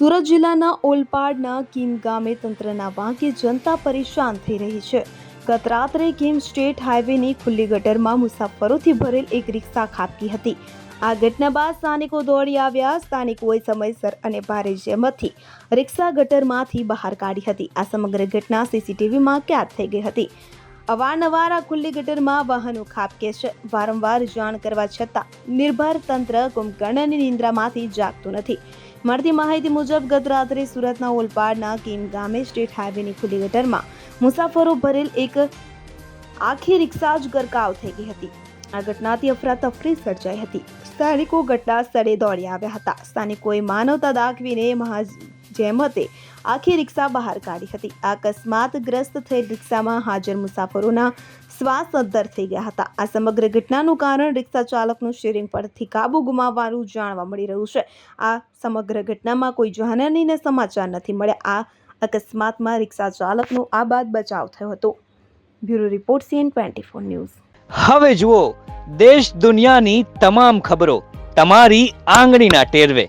સુરત જિલ્લાના ઓલપાડના કીમ ગામે તંત્રના વાંકે જનતા પરેશાન થઈ રહી છે. ગત રાત્રે કીમ સ્ટેટ હાઈવેની ખુલ્લી ગટરમાં મુસાફરોથી ભરેલ એક રિક્ષા ખાબકી હતી. આ ઘટના બાદ સ્થાનિકો દોડી આવ્યા. સ્થાનિકોએ સમયસર અને ભારે જેમથી રિક્ષા ગટરમાંથી બહાર કાઢી હતી. આ સમગ્ર ઘટના સીસીટીવીમાં કેદ થઈ ગઈ હતી. અવારનવાર આ ખુલ્લી ગટરમાં વાહનો ખાબકે છે. વારંવાર જાણ કરવા છતાં નિર્ભર તંત્ર કુંભકર્ણની નિંદ્રામાંથી જાગતું નથી. મળતી માહિતી મુજબ ગત રાત્રે સુરતના ઓલપાડના કિમ ગામે સ્ટેટ હાઈવેની ખુલ્લી ગટરમાં મુસાફરો ભરેલ એક આખી રિક્ષા જ ગરકાવ થઈ ગઈ હતી. આ ઘટનાથી અફરાતફરી સર્જાઈ હતી. સ્થાનિકો ઘટના સ્થળે દોડી આવ્યા હતા. સ્થાનિકોએ માનવતા દાખવીને મહા જહેમતે આખી રિક્ષા બહાર કાઢી હતી. અકસ્માત અકસ્માતગ્રસ્ત થયેલ રિક્ષામાં હાજર મુસાફરોના શ્વાસ અદ્ધર થઈ ગયા હતા. આ સમગ્ર ઘટનાનું કારણ રિક્ષા ચાલકનું સ્ટીરિંગ પરથી કાબુ ગુમાવવાનું જાણવા મળી રહ્યું છે. આ સમગ્ર ઘટનામાં કોઈ જાનહાનીને સમાચાર નથી મળ્યા. આ અકસ્માતમાં રિક્ષા ચાલકનો આ બાદ બચાવ થયો હતો. Bureau report CN twenty four news. હવે જુઓ, દેશ દુનિયાની તમામ ખબરો તમારી આંગળીના ટેરવે.